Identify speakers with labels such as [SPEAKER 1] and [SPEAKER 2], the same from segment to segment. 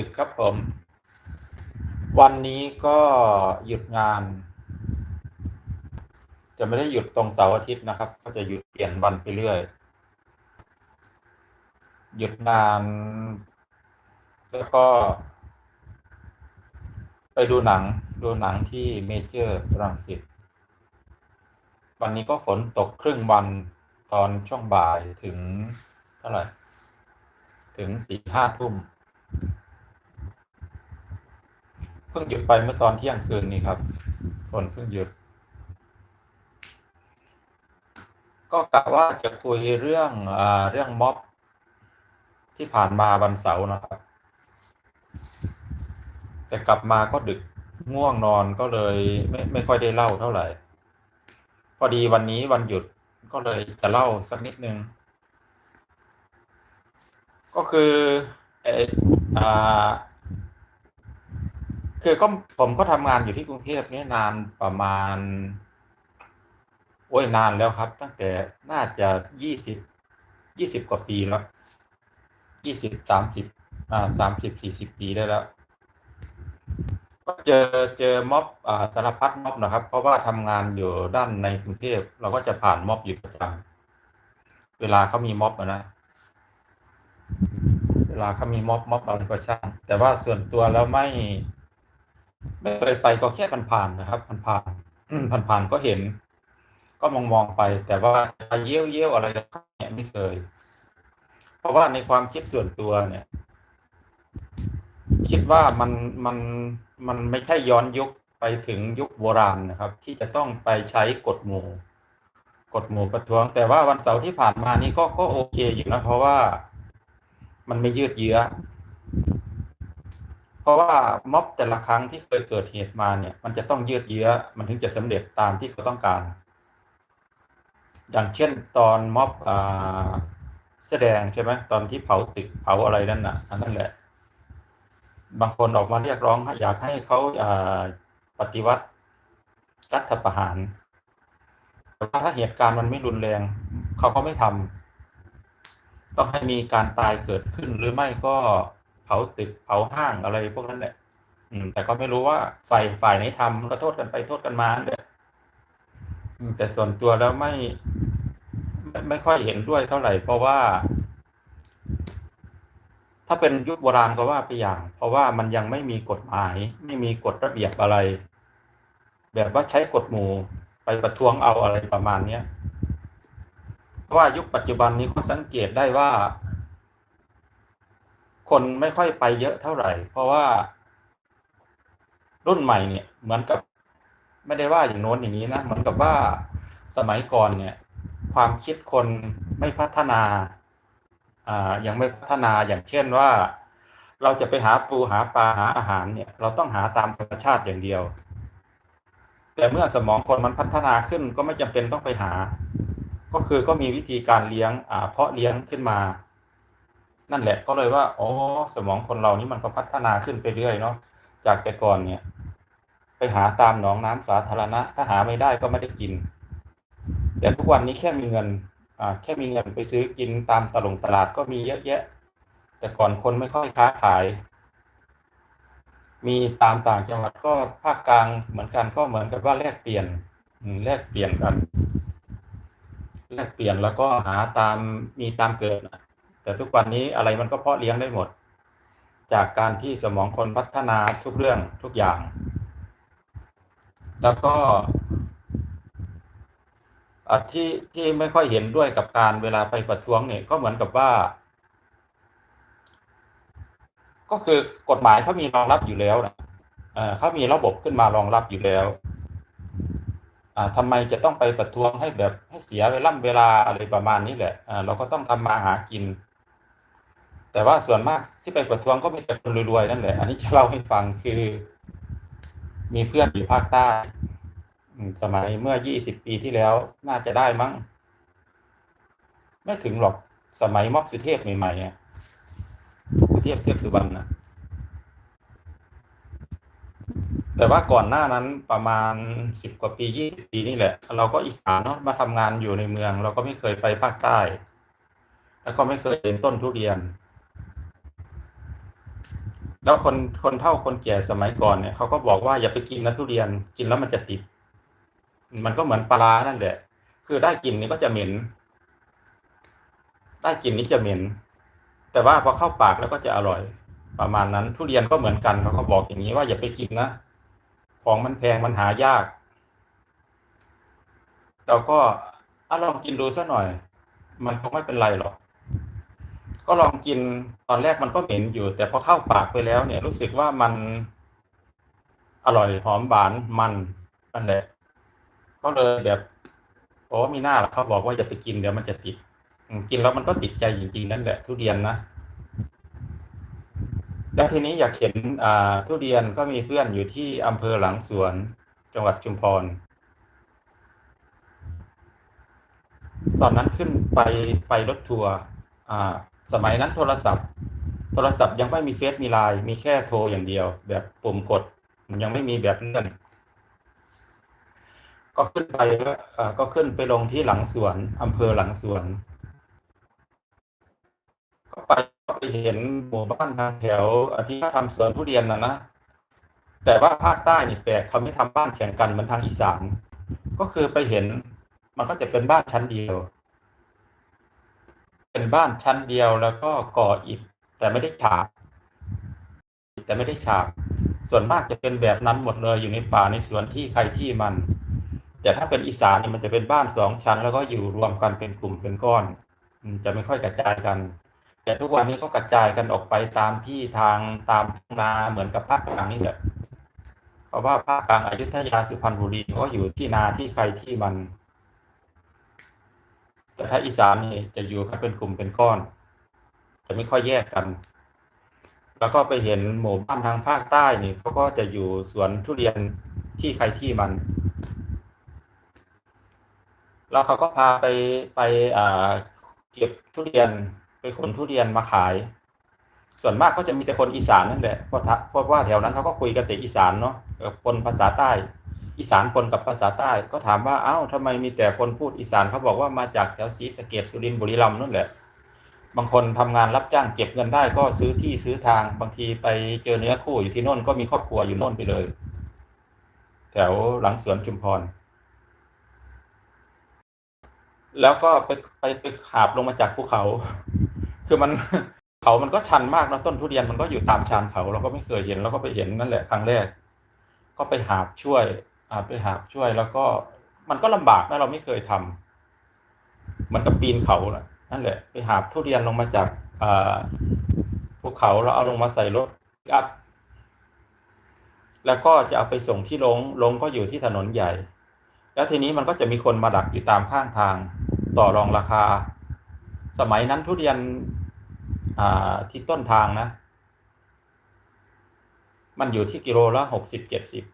[SPEAKER 1] ึกครับผม วันนี้ก็หยุดงาน จะไม่ได้หยุดตรงเสาร์อาทิตย์นะครับ ก็จะหยุดเปลี่ยนวันไปเรื่อย หยุดงาน แล้วก็ ไปดูหนัง ดูหนังที่เมเจอร์รังสิตวันนี้ก็ฝนตกครึ่งวันตอนช่วงบ่ายถึงเท่าไหร่ ถึงสี่ห้าทุ่ม พิ่งหยุดไปเมื่อตอนเที่ยงคืนนี้ครับฝนเพิ่งหยุด ก็กะว่าจะคุยเรื่องอเรื่องม็อบที่ผ่านมาวันเสาร์นะครับ แต่กลับมาก็ดึกง่วงนอนก็เลยไม่ไม่ค่อยได้เล่าเท่าไหร่ พอดีวันนี้วันหยุดก็เลยจะเล่าสักนิดนึง ก็คือเอออ่า คือก็ผมก็ทำงานอยู่ที่กรุงเทพเนี่ยนานประมาณ โอ้ยนานแล้วครับ ตั้งแต่น่าจะยี่สิบยี่สิบกว่าปีแล้วยี่สิบสามสิบอ่าสามสิบสี่สิบปีได้แล้ว ก็เจอเจอม็อบอ่าสารพัดม็อบนะครับ เพราะว่าทำงานอยู่ด้านในกรุงเทพเราก็จะผ่านม็อบอยู่ประจำเวลาเขามีม็อบนะเวลาเขามีม็อบม็อบอะไรก็ช่างแต่ว่าส่วนตัวแล้วไม่ เคยไปก็แค่ผ่านๆนะครับผ่านๆผ่านๆก็เห็น ก็มองมองๆไป แต่ว่าเยี่ยวเยี่ยวอะไรเขาเนี่ยไม่เคย เพราะว่าในความคิดส่วนตัวเนี่ย คิดว่ามันมันมันไม่ใช่ย้อนยุคไปถึงยุคโบราณนะครับ ที่จะต้องไปใช้กฎหมู่กฎหมู่ประท้วง แต่ว่าวันเสาร์ที่ผ่านมานี้ก็ก็โอเคอยู่นะเพราะว่ามันไม่ยืดเยื้อ เพราะว่าม็อบแต่ละครั้งที่เคยเกิดเหตุมาเนี่ย มันจะต้องยืดเยื้อมันถึงจะสำเร็จตามที่เขาต้องการ อย่างเช่นตอนม็อบอ่าแสดงใช่ไหมตอนที่เผาตึกเผาอะไรนั่นน่ะอันนั้นแหละ บางคนออกมาเรียกร้องอยากให้เขาปฏิวัติรัฐประหารแต่ว่าถ้าเหตุการณ์มันไม่รุนแรง เขาก็ไม่ทำต้องให้มีการตายเกิดขึ้นหรือไม่ก็ เผาตึกเผาห้างอะไรพวกนั้นแหละ อืม แต่ก็ไม่รู้ว่าฝ่ายฝ่ายไหนทำก็โทษกันไปโทษกันมาเนี่ยอืมแต่ส่วนตัวแล้วไม่ไม่ ไม่ค่อยเห็นด้วยเท่าไหร่ เพราะว่า ถ้าเป็นยุคโบราณก็ว่าไปอย่าง เพราะว่ามันยังไม่มีกฎหมาย ไม่มีกฎระเบียบอะไร แบบว่าใช้กฎหมู่ไปประท้วงเอาอะไรประมาณเนี้ยเพราะว่ายุคปัจจุบันนี้ก็สังเกตได้ว่า คนไม่ค่อยไปเยอะเท่าไหร่ เพราะว่า รุ่นใหม่เนี่ย เหมือนกับ ไม่ได้ว่าอย่างโน้นอย่างนี้นะเหมือนกับว่าสมัยก่อนเนี่ย ความคิดคนไม่พัฒนาอ่ายังไม่พัฒนาอย่างเช่นว่า เราจะไปหาปูหาปลาหาอาหารเนี่ย เราต้องหาตามธรรมชาติอย่างเดียว แต่เมื่อสมองคนมันพัฒนาขึ้นก็ไม่จำเป็นต้องไปหา ก็คือก็มีวิธีการเลี้ยงอ่าเพาะเลี้ยงขึ้นมา นั่นแหละก็เลยว่าอ๋อสมองคนเรานี่มันก็พัฒนาขึ้นไปเรื่อยเนาะจากแต่ก่อนเนี่ย ไปหาตามหนองน้ำสาธารณะ ถ้าหาไม่ได้ก็ไม่ได้กิน แต่ทุกวันนี้แค่มีเงินอ่าแค่มีเงินไปซื้อกินตามตลงตลาดก็มีเยอะแยะ แต่ก่อนคนไม่ค่อยค้าขาย มีตามต่างจังหวัดก็ภาคกลางเหมือนกันก็เหมือนกับว่าแลกเปลี่ยนแลกเปลี่ยนกันแลกเปลี่ยนแล้วก็หาตามมีตามเกิดนะ แต่ทุกวันนี้อะไรมันก็เพาะเลี้ยงได้หมด จากการที่สมองคนพัฒนาทุกเรื่องทุกอย่าง แล้วก็ที่ที่ไม่ค่อยเห็นด้วยกับการเวลาไปประท้วงเนี่ยก็เหมือนกับว่า ก็คือกฎหมายเขามีรองรับอยู่แล้วนะเขามีระบบขึ้นมารองรับอยู่แล้วอ่าทำไมจะต้องไปประท้วงให้แบบให้เสียเวลาเวลาอะไรประมาณนี้แหละเราก็ต้องทำมาหากิน แต่ว่าส่วนมากที่ไปประท้วงก็มีแต่คนรวยๆนั่นแหละ อันนี้จะเล่าให้ฟังคือ มีเพื่อนอยู่ภาคใต้สมัยเมื่อยี่สิบปีที่แล้วน่าจะได้มั้ง ไม่ถึงหรอกสมัยม็อบสุเทพใหม่ๆอะสุเทพเทพสุวรรณนะแต่ว่าก่อนหน้านั้นประมาณสิบกว่าปียี่สิบปีนี่แหละ เราก็อีสานเนาะมาทำงานอยู่ในเมือง เราก็ไม่เคยไปภาคใต้ แล้วก็ไม่เคยเห็นต้นทุเรียน แล้วคนคนเฒ่าคนแก่สมัยก่อนเนี่ยเขาก็บอกว่าอย่าไปกินนะทุเรียนกินแล้วมันจะติด มันก็เหมือนปลาร้านั่นแหละ คือได้กลิ่นนี่ก็จะเหม็น ได้กลิ่นนี้จะเหม็น แต่ว่าพอเข้าปากแล้วก็จะอร่อย ประมาณนั้น ทุเรียนก็เหมือนกันเขาก็บอกอย่างนี้ว่าอย่าไปกินนะของมันแพงมันหายากเราก็อลองกินดูซะหน่อย มันคงไม่เป็นไรหรอก ก็ลองกินตอนแรกมันก็เหม็นอยู่ แต่พอเข้าปากไปแล้ว เนี่ย รู้สึกว่ามันอร่อยหอมหวานมันนั่นแหละก็เลยแบบโอ้มีหน้าละเขาบอกว่าอย่าไปกินเดี๋ยวมันจะติดกินแล้วมันก็ติดใจจริงๆนั่นแหละทุเรียนนะแล้วทีนี้อยากเห็นอ่าทุเรียนก็มีเพื่อนอยู่ที่อำเภอหลังสวน จังหวัดชุมพร ตอนนั้นขึ้นไปไปรถทัวร์อ่า สมัยนั้นโทรศัพท์ โทรศัพท์ยังไม่มีเฟซมีไลน์มีแค่โทรอย่างเดียว แบบปุ่มกดยังไม่มีแบบเลื่อนก็ขึ้นไปก็เออก็ขึ้นไปลงที่หลังสวนอำเภอหลังสวน ก็ไปก็ไปเห็นหมู่บ้านทางแถวที่เขาทำสวนทุเรียนนะนะแต่ว่าภาคใต้นี่แปลกเขาไม่ทำบ้านแข่งกันเหมือนทางอีสานก็คือไปเห็นมันก็จะเป็นบ้านชั้นเดียว เป็นบ้านชั้นเดียวแล้วก็ก่ออิฐแต่ไม่ได้ฉาบแต่ไม่ได้ฉาบส่วนมากจะเป็นแบบนั้นหมดเลยอยู่ในป่าในสวนที่ใครที่มัน แต่ถ้าเป็นอีสานเนี่ยมันจะเป็นบ้านสองชั้น แล้วก็อยู่รวมกันเป็นกลุ่มเป็นก้อนจะไม่ค่อยกระจายกัน แต่ทุกวันนี้ก็กระจายกันออกไปตามที่ทางตามทุ่งนาเหมือนกับภาคกลางนี่แหละเพราะว่าภาคกลางอยุธยาสุพรรณบุรีก็อยู่ที่นาที่ใครที่มัน แต่ถ้าอีสานนี่จะอยู่กันเป็นกลุ่มเป็นก้อน จะไม่ค่อยแยกกัน แล้วก็ไปเห็นหมู่บ้านทางภาคใต้นี่เขาก็จะอยู่สวนทุเรียนที่ใครที่มัน แล้วเขาก็พาไปไปอ่าเก็บทุเรียนไปขนทุเรียนมาขาย ส่วนมากก็จะมีแต่คนอีสานนั่นแหละเพราะเพราะว่าแถวนั้นเขาก็คุยกันแต่อีสานเนาะเออปนภาษาใต้ อีสานปนกับภาษาใต้ก็ถามว่าเอ้าทำไมมีแต่คนพูดอีสานเขาบอกว่ามาจากแถวศรีสะเกษสุรินทร์บุรีรัมย์นั่นแหละ บางคนทำงานรับจ้างเก็บเงินได้ก็ซื้อที่ซื้อทางบางทีไปเจอเนื้อคู่อยู่ที่โน่นก็มีครอบครัวอยู่โน่นไปเลย แถวหลังสวนชุมพร แล้วก็ไปไปไปหาบลงมาจากภูเขา คือมันเขามันก็ชันมากนะต้นทุเรียนมันก็อยู่ตามชานเขาเราก็ไม่เคยเห็นเราก็ไปเห็นนั่นแหละครั้งแรกก็ไปหาบช่วย ไปหาช่วยแล้วก็มันก็ลำบากนะเราไม่เคยทำเหมือนกับปีนเขาน่ะนั่นแหละ ไปหาทุเรียนลงมาจากภูเขาแล้วเอาลงมาใส่รถปิกอัพแล้วก็จะเอาไปส่งที่ลงลงก็อยู่ที่ถนนใหญ่ แล้วทีนี้มันก็จะมีคนมาดักอยู่ตามข้างทางต่อรองราคา สมัยนั้นทุเรียนที่ต้นทางนะ มันอยู่ที่กิโลละหกสิบเจ็ดสิบ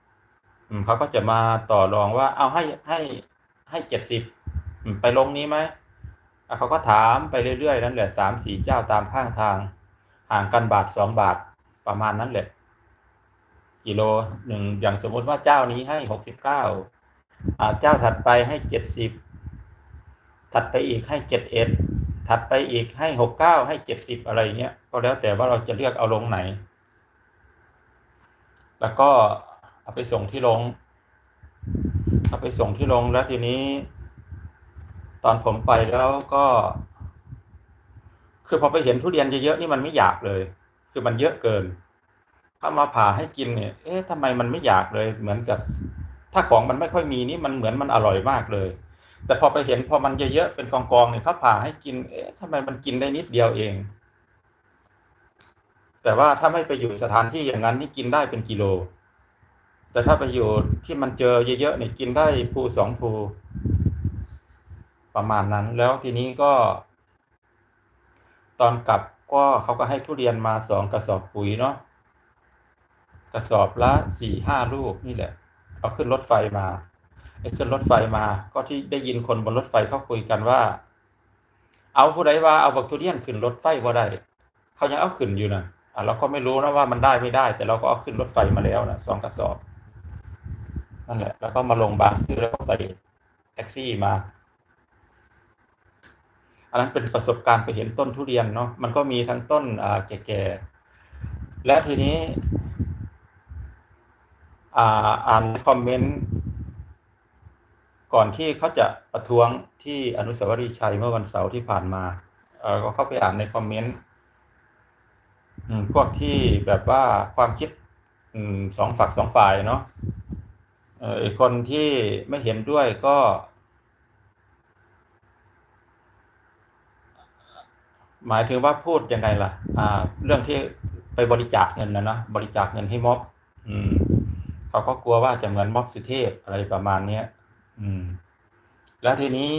[SPEAKER 1] เขาก็จะมาต่อรองว่า เอาให้ให้ให้เจ็ดสิบไปลงนี้ไหมเขาก็ถามไปเรื่อยๆนั่นแหละสามสี่เจ้าตามข้างทาง ห่างกันบาทสองบาทประมาณนั้นแหละกิโลหนึ่งอย่างสมมติว่าเจ้านี้ให้หกสิบเก้าอ่าเจ้าถัดไปให้เจ็ดสิบถัดไปอีกให้เจ็ดเอ็ดถัดไปอีกให้หกเก้าให้เจ็ดสิบอะไรเงี้ยก็แล้วแต่ว่าเราจะเลือกเอาลงไหน แล้วก็ เอาไปส่งที่โรงเอาไปส่งที่โรงแล้วทีนี้ ตอนผมไปแล้วก็ คือพอไปเห็นทุเรียนเยอะๆนี่มันไม่อยากเลย คือมันเยอะเกิน ถ้ามาผ่าให้กินเนี่ย เอ๊ะทำไมมันไม่อยากเลย เหมือนกับ ถ้าของมันไม่ค่อยมีนี่มันเหมือนมันอร่อยมากเลย แต่พอไปเห็นพอมันเยอะๆเป็นกองๆเนี่ยเขาผ่าให้กิน เอ๊ะทำไมมันกินได้นิดเดียวเอง แต่ว่าถ้าไม่ไปอยู่สถานที่อย่างนั้นนี่กินได้เป็นกิโล แต่ถ้าไปอยู่ที่มันเจอเยอะๆเนี่ยกินได้ภูสองภู ประมาณนั้น แล้วทีนี้ก็ ตอนกลับก็เขาก็ให้ทุเรียนมาสองกระสอบปุ๋ยเนาะกระสอบละสี่ห้าลูกนี่แหละ เอาขึ้นรถไฟมาไอ้ขึ้นรถไฟมา ก็ที่ได้ยินคนบนรถไฟเขาคุยกันว่า เอาผู้ใดว่าเอาบักทุเรียนขึ้นรถไฟบ่าได้เขายังเอาขึ้นอยู่นะอะเราก็ไม่รู้นะว่ามันได้ไม่ได้ แต่เราก็เอาขึ้นรถไฟมาแล้วนะสองกระสอบ นั่นแหละ แล้วก็มาลงบางซื้อแล้วก็ใส่แท็กซี่มา อันนั้นเป็นประสบการณ์ไปเห็นต้นทุเรียนเนาะมันก็มีทั้งต้นแก่ๆ และทีนี้ อ่านคอมเมนต์ก่อนที่เขาจะประท้วงที่อนุสาวรีย์ชัยเมื่อวันเสาร์ที่ผ่านมาก็เข้าไปอ่านในคอมเมนต์พวกที่แบบว่าความคิดสองฝักสองฝ่ายเนาะ ออไอ้คนที่ไม่เห็นด้วยก็ หมายถึงว่าพูดยังไงล่ะ อ่า เรื่องที่ไปบริจาคเงินนะเนาะบริจาคเงินให้ม็อบ อืม เขาก็กลัวว่าจะเหมือนม็อบสุเทพอะไรประมาณเนี้ยอืม แล้วทีนี้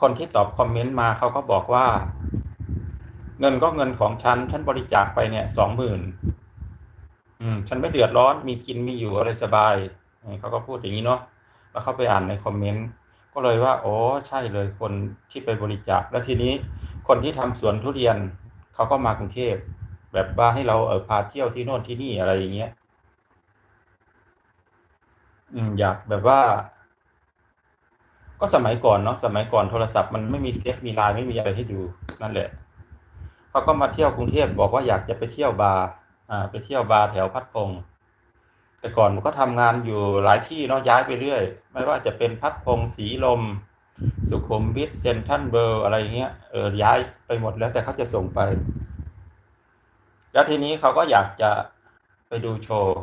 [SPEAKER 1] คนที่ตอบคอมเมนต์มาเขาก็บอกว่า เงินก็เงินของฉัน ฉันบริจาคไปเนี่ยสองหมื่น อืม ฉันไม่เดือดร้อนมีกินมีอยู่อะไรสบายเขาก็พูดอย่างนี้เนาะแล้วเข้าไปอ่านในคอมเมนต์ก็เลยว่า โอ้ใช่เลยคนที่ไปบริจาคแล้วทีนี้คนที่ทำสวนทุเรียนเขาก็มากรุงเทพแบบว่าให้เราเออพาเที่ยวที่โน่นที่นี่อะไรอย่างเงี้ยอืม อยากแบบว่า ก็สมัยก่อนเนาะสมัยก่อนโทรศัพท์มันไม่มีเฟซมีไลน์ไม่มีอะไรให้ดูนั่นแหละเขาก็มาเที่ยวกรุงเทพบอกว่าอยากจะไปเที่ยวบาร์ ไปเที่ยวบาร์แถวพัดพงษ์แต่ก่อนผมก็ทำงานอยู่หลายที่เนาะย้ายไปเรื่อย ไม่ว่าจะเป็นพัดพงษ์สีลม สุขุมวิทเซนทรัลเวิลด์อะไรเงี้ยเออย้ายไปหมดแล้วแต่เขาจะส่งไป แล้วทีนี้เขาก็อยากจะไปดูโชว์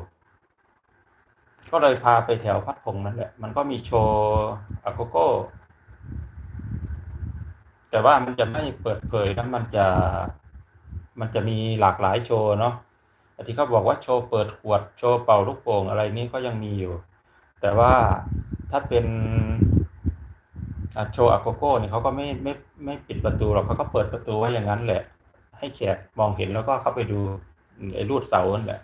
[SPEAKER 1] ก็เลยพาไปแถวพัดพงษ์นั่นแหละ มันก็มีโชว์อาโกโก้ แต่ว่ามันจะไม่เปิดเผยนะมันจะ มันจะมีหลากหลายโชว์เนาะ ที่เขาบอกว่าโชว์เปิดขวดโชว์เป่าลูกโป่งอะไรนี้ก็ยังมีอยู่ แต่ว่าถ้าเป็นโชว์อาโกโก้เนี่ยเขาก็ไม่ไม่ไม่ปิดประตูหรอกเขาก็เปิดประตูไว้อย่างนั้นแหละ ให้แขกมองเห็นแล้วก็เข้าไปดูไอ้รูดเสานั่นแหละ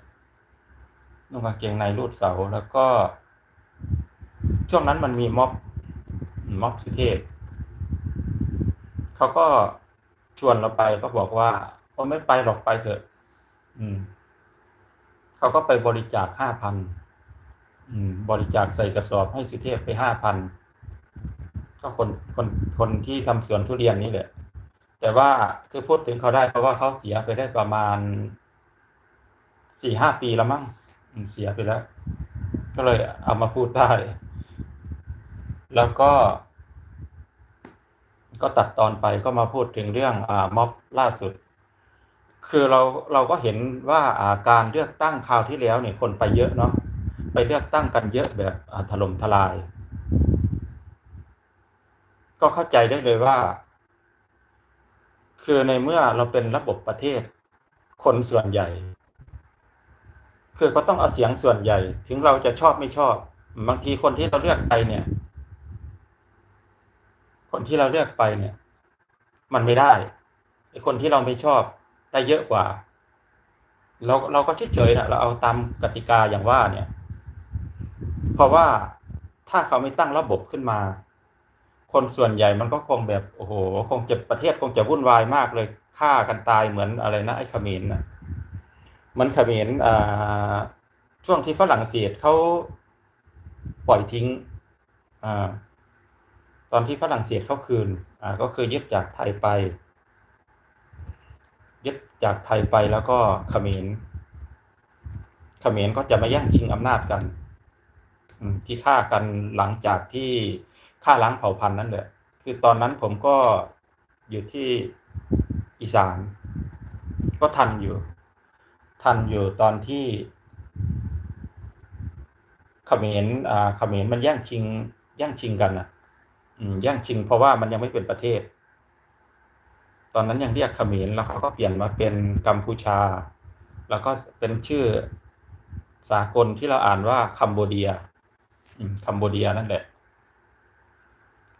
[SPEAKER 1] นุ่งกางเกงในรูดเสาแล้วก็ ช่วงนั้นมันมีม็อบม็อบสุเทพเขาก็ชวนเราไปก็บอกว่า"โอ้ไม่ไปหรอกไปเถอะ"อืม เขาก็ไปบริจาค5,000อืมบริจาคใส่กระสอบให้สุเทพไป5,000ก็คนคนคนที่ทำสวนทุเรียนนี่แหละ แต่ว่าคือพูดถึงเขาได้เพราะว่าเขาเสียไปได้ประมาณ4-5ปีแล้วมั้งเสียไปแล้ว ก็เลยเอามาพูดได้ แล้วก็ ก็ตัดตอนไปก็มาพูดถึงเรื่องอ่าม็อบล่าสุด คือเราเราก็เห็นว่าอาการเลือกตั้งคราวที่แล้วเนี่ยคนไปเยอะเนาะไปเลือกตั้งกันเยอะแบบถล่มทลาย ก็เข้าใจได้เลยว่า คือในเมื่อเราเป็นระบบประเทศ คนส่วนใหญ่ คือก็ต้องเอาเสียงส่วนใหญ่ ถึงเราจะชอบไม่ชอบ บางทีคนที่เราเลือกไปเนี่ย คนที่เราเลือกไปเนี่ย มันไม่ได้ไอ้คนที่เราไม่ชอบ ได้เยอะกว่า เราเราก็เฉยๆนะเราเอาตามกติกาอย่างว่าเนี่ย เพราะว่าถ้าเขาไม่ตั้งระบบขึ้นมา คนส่วนใหญ่มันก็คงแบบโอ้โฮคงจะประเทศคงจะวุ่นวายมากเลยฆ่ากันตายเหมือนอะไรนะไอ้ขมรน่ะมือนขมรอ่าช่วงที่ฝรั่งเศสเขาปล่อยทิ้งอ่าตอนที่ฝรั่งเศสเขาคืนอ่าก็คือยึดจากไทยไป ยึดจากไทยไปแล้วก็เขมรเขมรก็จะมาแย่งชิงอำนาจกันที่ฆ่ากันหลังจากที่ฆ่าล้างเผ่าพันธุ์นั่นแหละ คือตอนนั้นผมก็อยู่ที่อีสาน ก็ทันอยู่ ทันอยู่ตอนที่เขมรอ่าเขมรมันแย่งชิง แย่งชิงกันน่ะอืมแย่งชิงเพราะว่ามันยังไม่เป็นประเทศ อนนั้นยังเรียกเขมรแล้วเขาก็เปลี่ยนมาเป็นกัมพูชา แล้วก็เป็นชื่อสากลที่เราอ่านว่าคัมโบเดียอืมคัมโบเดียนั่นแหละ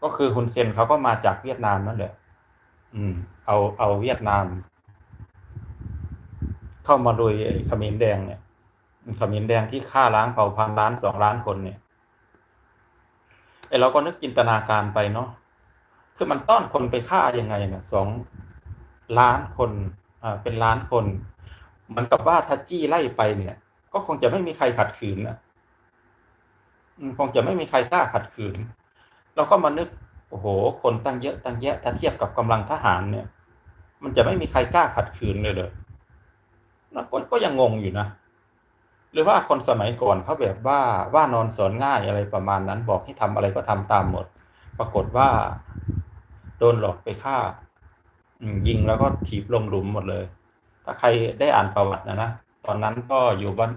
[SPEAKER 1] ก็คือฮุนเซนเขาก็มาจากเวียดนามนั่นแหละ อืม เอาเอาเวียดนาม เข้ามาลุยเขมรแดงเนี่ยเขมรแดงที่ฆ่าล้างเผ่าพันธุ์1,000,000 2,000,000คนเนี่ยไอเราก็นึกจินตนาการไปเนาะคือมันต้อนคนไปฆ่ายังไงเนี่ยสองะ2,000,000คนอ่าเป็นล้านคนเหมือนกับว่าถ้าจี้ไล่ไปเนี่ย ก็คงจะไม่มีใครขัดขืนนะคงจะไม่มีใครกล้าขัดขืน เราก็มานึกโอ้โฮคนตั้งเยอะตั้งแยะถ้าเทียบกับกำลังทหารเนี่ย มันจะไม่มีใครกล้าขัดขืนเลยเหรออนะก็ก็ยังงงอยู่นะ หรือว่าคนสมัยก่อนเขาแบบว่าว่านอนสอนง่ายอะไรประมาณนั้น บอกให้ทำอะไรก็ทำตามหมด ปรากฏว่า โดนหลอกไปฆ่า ยิงแล้วก็ถีบลงหลุมหมดเลยถ้าใครได้อ่านประวัตินะนะ ตอนนั้นก็อยู่บ้าน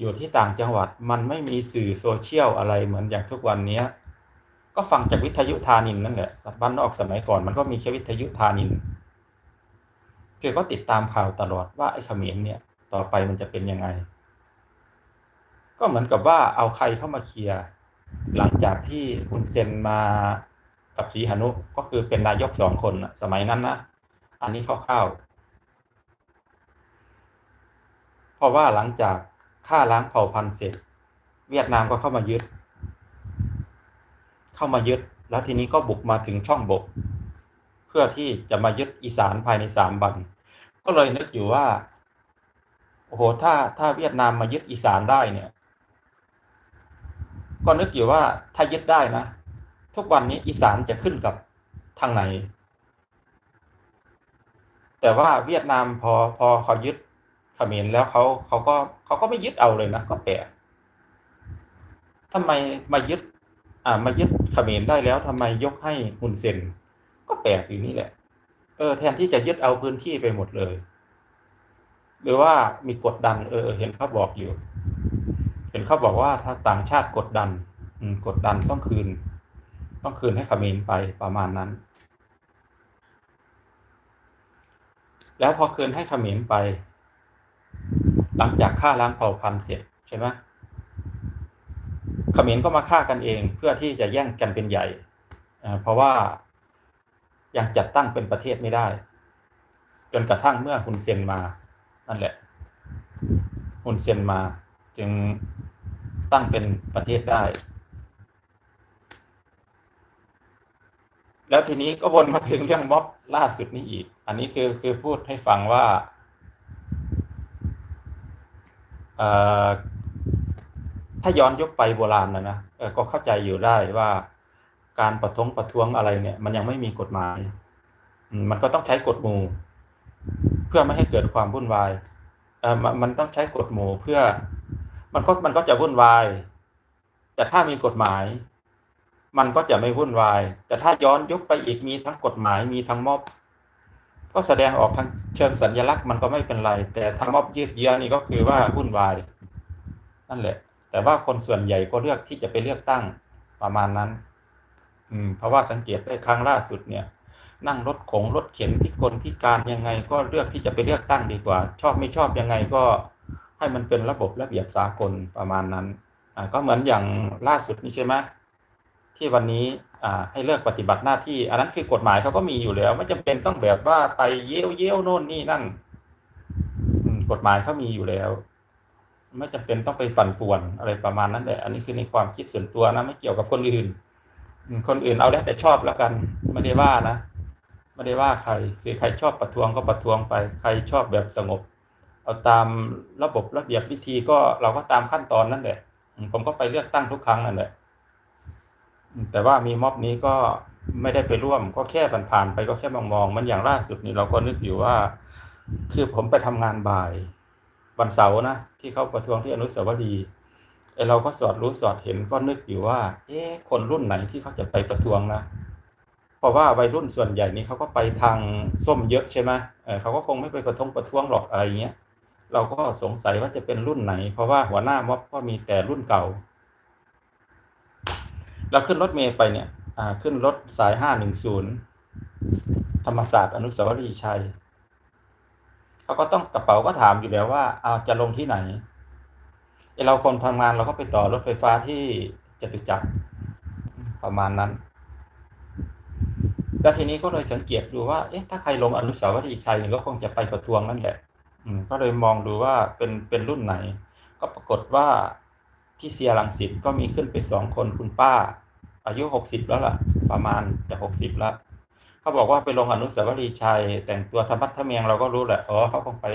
[SPEAKER 1] อยู่ที่ต่างจังหวัดมันไม่มีสื่อโซเชียลอะไรเหมือนอย่างทุกวันเนี้ย ก็ฟังจากวิทยุธานินนั่นแหละบ้านนอกสมัยก่อนมันก็มีแค่วิทยุธานินคือก็ติดตามข่าวตลอดว่าไอ้เขมรเนี่ย ต่อไปมันจะเป็นยังไง ก็เหมือนกับว่าเอาใครเข้ามาเคลียร์หลังจากที่ฮุนเซนมากับสีหนุก็คือเป็นนายกสองคนสมัยนั้นนะ อันนี้คร่าวๆเพราะว่าหลังจากฆ่าล้างเผ่าพันธุ์เสร็จ เวียดนามก็เข้ามายึด เข้ามายึด แล้วทีนี้ก็บุกมาถึงช่องบก เพื่อที่จะมายึดอีสานภายในสามวัน ก็เลยนึกอยู่ว่า โอ้โห ถ้าถ้าเวียดนามมายึดอีสานได้เนี่ย ก็นึกอยู่ว่าถ้ายึดได้นะ ทุกวันนี้อีสานจะขึ้นกับทางไหน แต่ว่าเวียดนามพอพอเขายึดเขมรแล้วเขาเขาก็เขาก็ไม่ยึดเอาเลยนะก็แปลกทำไมมายึด อ่ามายึดเขมรได้แล้วทำไมยกให้ฮุนเซน ก็แปลกอยู่นี่แหละ เออ แทนที่จะยึดเอาพื้นที่ไปหมดเลย หรือว่ามีกดดัน เออ เห็นเขาบอกอยู่ เห็นเขาบอกว่าถ้าต่างชาติกดดัน อืมกดดันต้องคืน ต้องคืนให้เขมรไปประมาณนั้น แล้วพอคืนให้เขมรไป หลังจากฆ่าล้างเผ่าพันธุ์เสร็จใช่ไหมเขมรก็มาฆ่ากันเองเพื่อที่จะแย่งกันเป็นใหญ่เพราะว่ายังจัดตั้งเป็นประเทศไม่ได้ จนกระทั่งเมื่อฮุนเซนมา นั่นแหละฮุนเซนมา จึงตั้งเป็นประเทศได้ แล้วทีนี้ก็วนมาถึงเรื่องม็อบล่าสุดนี้อีก อันนี้คือคือพูดให้ฟังว่าถ้าย้อนยกไปโบราณนะนะก็เข้าใจอยู่ได้ว่าการประท้วงประท้วงอะไรเนี่ย มันยังไม่มีกฎหมาย มันก็ต้องใช้กฎหมู่เพื่อไม่ให้เกิดความวุ่นวายเออมมันต้องใช้กฎหมู่เพื่อ มันก็มันก็จะวุ่นวาย แต่ถ้ามีกฎหมาย มันก็จะไม่วุ่นวาย แต่ถ้าย้อนยุคไปอีกมีทั้งกฎหมายมีทั้งม็อบ ก็แสดงออกทางเชิงสัญลักษณ์มันก็ไม่เป็นไร แต่ทางม็อบยืดเยื้อนี่ก็คือว่าวุ่นวายนั่นแหละ แต่ว่าคนส่วนใหญ่ก็เลือกที่จะไปเลือกตั้งประมาณนั้น อืม เพราะว่าสังเกตได้ครั้งล่าสุดเนี่ย นั่งรถขงรถเข็นพิกลพิการยังไง ก็เลือกที่จะไปเลือกตั้งดีกว่า ชอบไม่ชอบยังไงก็ให้มันเป็นระบบระเบียบสากลประมาณนั้น อ่าก็เหมือนอย่างล่าสุดนี้ใช่ไหม ที่วันนี้ให้เลิกปฏิบัติหน้าที่ อันนั้นคือกฎหมายเขาก็มีอยู่แล้ว ไม่จำเป็นต้องแบบว่าไปเย้ยวเย้ยวโน่นนี่นั่นกฎหมายเขามีอยู่แล้ว ไม่จำเป็นต้องไปปั่นป่วนอะไรประมาณนั้นแหละอันนี้คือในความคิดส่วนตัวนะไม่เกี่ยวกับคนอื่น คนอื่นเอาแล้วแต่ชอบแล้วกัน ไม่ได้ว่านะไม่ได้ว่าใครคือใครชอบประท้วงก็ประท้วงไป ใครชอบแบบสงบ เอาตามระบบระเบียบวิธีก็เราก็ตามขั้นตอนนั่นแหละผมก็ไปเลือกตั้งทุกครั้งนั่นแหละ แต่ว่ามีม็อบนี้ก็ไม่ได้ไปร่วม ก็แค่ผ่านๆไปก็แค่มองๆมันอย่างล่าสุดนี่เราก็นึกอยู่ว่า คือผมไปทำงานบ่าย วันเสาร์นะที่เขาประท้วงที่อนุสาวรีย์ไอเราก็สอดรู้สอดเห็นก็นึกอยู่ว่า เอ๊ะคนรุ่นไหนที่เขาจะไปประท้วงนะเพราะว่าวัยรุ่นส่วนใหญ่นี้เขาก็ไปทางส้มเยอะใช่ไหมเออเขาก็คงไม่ไปประทงประท้วงหรอกอะไรเงี้ยเราก็สงสัยว่าจะเป็นรุ่นไหน เพราะว่าหัวหน้าม็อบก็มีแต่รุ่นเก่า เราขึ้นรถเมล์ไปเนี่ยอ่าขึ้นรถสายห้าหนึ่งศูนย์ธรรมศาสตร์อนุสาวรีย์ชัยเขาก็ต้องกระเป๋าก็ถามอยู่แล้วว่าเอาจะลงที่ไหนไอเราคนทำงานเราก็ไปต่อรถไฟฟ้าที่จตุจักรประมาณนั้น แล้วทีนี้ก็เลยสังเกตดูว่า เอ๊ะ ถ้าใครลงอนุสาวรีย์ชัยเนี่ยก็คงจะไปประท้วงนั่นแหละ อืม ก็เลยมองดูว่าเป็นเป็นรุ่นไหน ก็ปรากฏว่า ที่เซียรังสิตก็มีขึ้นไปสองคนคุณป้า อายุหกสิบแล้วล่ะ ประมาณจะหกสิบแล้วเขาบอกว่าไปลงอนุสาวรีย์ชัย แต่งตัวธรรมัดทะเมียงเราก็รู้แหละอ๋อเขาคงไป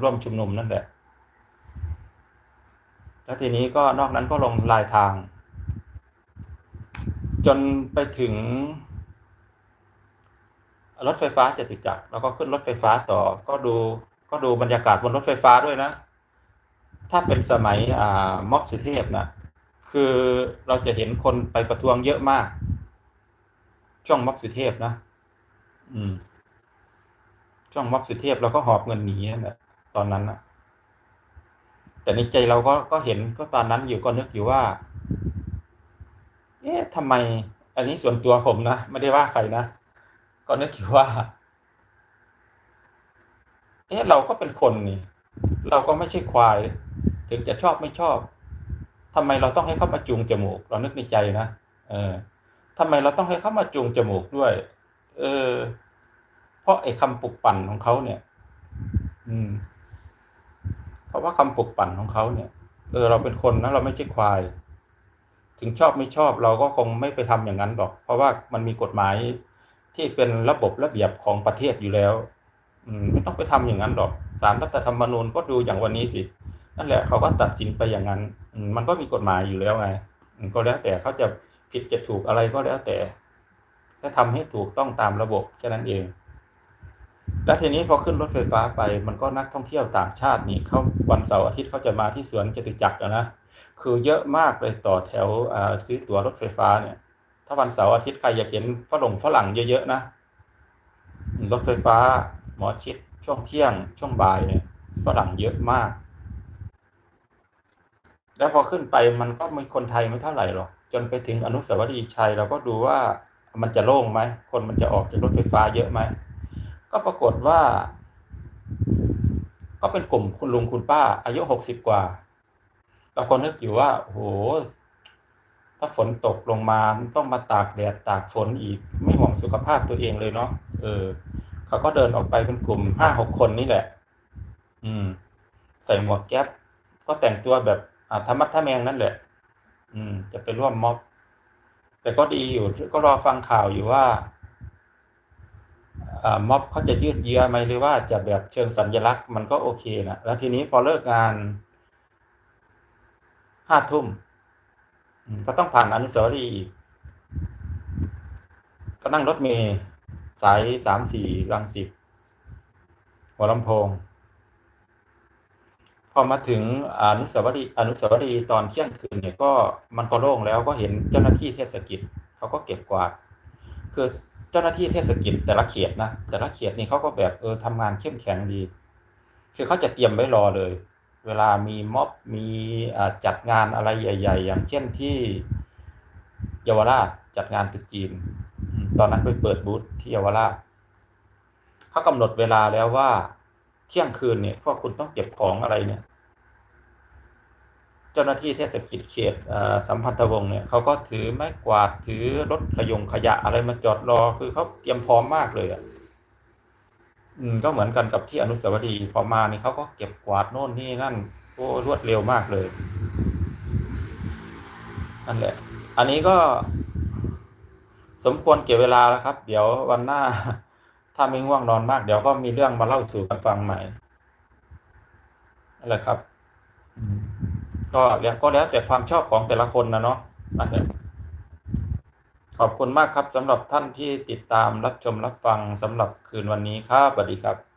[SPEAKER 1] ร่วมชุมนุมนั่นแหละ แล้วทีนี้ก็นอกนั้นก็ลงลายทาง จนไปถึง รถไฟฟ้าจตุจักรแล้วก็ขึ้นรถไฟฟ้าต่อก็ดูก็ดูบรรยากาศบนรถไฟฟ้าด้วยนะ ถ้าเป็นสมัยอ่าม็อบสุเทพนะคือเราจะเห็นคนไปประท้วงเยอะมาก ช่วงม็อบสุเทพนะอืม ช่วงม็อบสุเทพเราก็หอบเงินหนีนั่นแหละตอนนั้นนะแต่ในใจเราก็ก็เห็นก็ตอนนั้นอยู่ก็นึกอยู่ว่า เอ๊ะทำไม อันนี้ส่วนตัวผมนะไม่ได้ว่าใครนะก็นึกอยู่ว่า เอ๊ะเราก็เป็นคนนี่ เราก็ไม่ใช่ควาย ถึงจะชอบไม่ชอบทำไมเราต้องให้เขามาจูงจมูก เรานึกในใจนะเออทำไมเราต้องให้เขามาจูงจมูกด้วย เออ เพราะไอ้คำปลุกปั่นของเขาเนี่ย อืม เพราะว่าคำปลุกปั่นของเขาเนี่ยเออเราเป็นคนนะเราไม่ใช่ควาย ถึงชอบไม่ชอบเราก็คงไม่ไปทำอย่างนั้นหรอก เพราะว่ามันมีกฎหมายที่เป็นระบบระเบียบของประเทศอยู่แล้ว ไม่ต้องไปทำอย่างนั้นหรอกศาลรัฐธรรมนูญก็ดูอย่างวันนี้สิ นั่นแหละเขาก็ตัดสินไปอย่างนั้น มันก็มีกฎหมายอยู่แล้วไงก็แล้วแต่เขาจะผิดจะถูกอะไรก็แล้วแต่แค่ทำให้ถูกต้องตามระบบแค่นั้นเอง แล้วทีนี้พอขึ้นรถไฟฟ้าไป มันก็นักท่องเที่ยวต่างชาตินี่เขาวันเสาร์อาทิตย์เขาจะมาที่สวนจตุจักรนะ คือเยอะมากเลยต่อแถวซื้อตั๋วรถไฟฟ้าเนี่ย ถ้าวันเสาร์อาทิตย์ใครอยากเห็นฝรั่งฝรั่งเยอะๆนะ รถไฟฟ้า หมอชิดช่วงเที่ยง ช่วงบ่ายเนี่ยฝรั่งเยอะมาก แล้วพอขึ้นไปมันก็มีคนไทยไม่เท่าไหร่หรอก จนไปถึงอนุสาวรีย์ชัยเราก็ดูว่ามันจะโล่งไหม คนมันจะออกจากรถไฟฟ้าเยอะไหม ก็ปรากฏว่า ก็เป็นกลุ่มคุณลุงคุณป้า อายุหกสิบกว่า เราก็นึกอยู่ว่าโอ้โหถ้าฝนตกลงมาต้องมาตากแดดตากฝนอีก ไม่ห่วงสุขภาพตัวเองเลยเนาะเออ เขาก็เดินออกไปเป็นกลุ่มห้าหกคนนี่แหละ อืม ใส่หมวกแก๊ปก็แต่งตัวแบบอ่าธรรมะทะแมงนั่นแหละ อืม จะไปร่วมม็อบ แต่ก็ดีอยู่ ก็รอฟังข่าวอยู่ว่าอ่าม็อบเขาจะยืดเยื้อไหมหรือว่าจะแบบเชิงสัญลักษณ์มันก็โอเคนะแล้วทีนี้พอเลิกงานห้าทุ่มอืมก็ต้องผ่านอนุสาวรีย์อีกก็นั่งรถเมล์ สายสามสี่รังสิตหัวลำโพง พอมาถึงอนุสาวรีย์อนุสาวรีย์ตอนเที่ยงคืนเนี่ยก็มันก็โล่งแล้วก็เห็นเจ้าหน้าที่เทศกิจเขาก็เก็บกวาด คือเจ้าหน้าที่เทศกิจแต่ละเขตนะแต่ละเขตนี่เขาก็แบบเออทำงานเข้มแข็งดี คือเขาจะเตรียมไว้รอเลย เวลามีม็อบมีจัดงานอะไรใหญ่ ๆ อย่างเช่นที่เยาวราชจัดงานตรุษจีน ตอนนั้นไปเปิดบูธที่เยาวราชเขากำหนดเวลาแล้วว่าเที่ยงคืนเนี่ยพวกคุณต้องเก็บของอะไรเนี่ย เจ้าหน้าที่เทศกิจเขตสัมพันธวงศ์เนี่ยเขาก็ถือไม้กวาดถือรถขยงขยะอะไรมาจอดรอ คือเขาเตรียมพร้อมมากเลยอะอืมก็เหมือนกันกับที่อนุสาวรีย์พอมานี่เขาก็เก็บกวาดโน่นนี่นั่นโอ้รวดเร็วมากเลยนั่นแหละ อันนี้ก็ สมควรเก็บเวลาแล้วครับ เดี๋ยววันหน้า ถ้าไม่ง่วงนอนมาก เดี๋ยวก็มีเรื่องมาเล่าสู่กันฟังใหม่นั่นแหละครับก็แล้วก็แล้วแต่ความชอบของแต่ละคนนะเนาะนั่นแหละขอบคุณมากครับสำหรับท่านที่ติดตามรับชมรับฟังสำหรับคืนวันนี้ครับสวัสดีครับ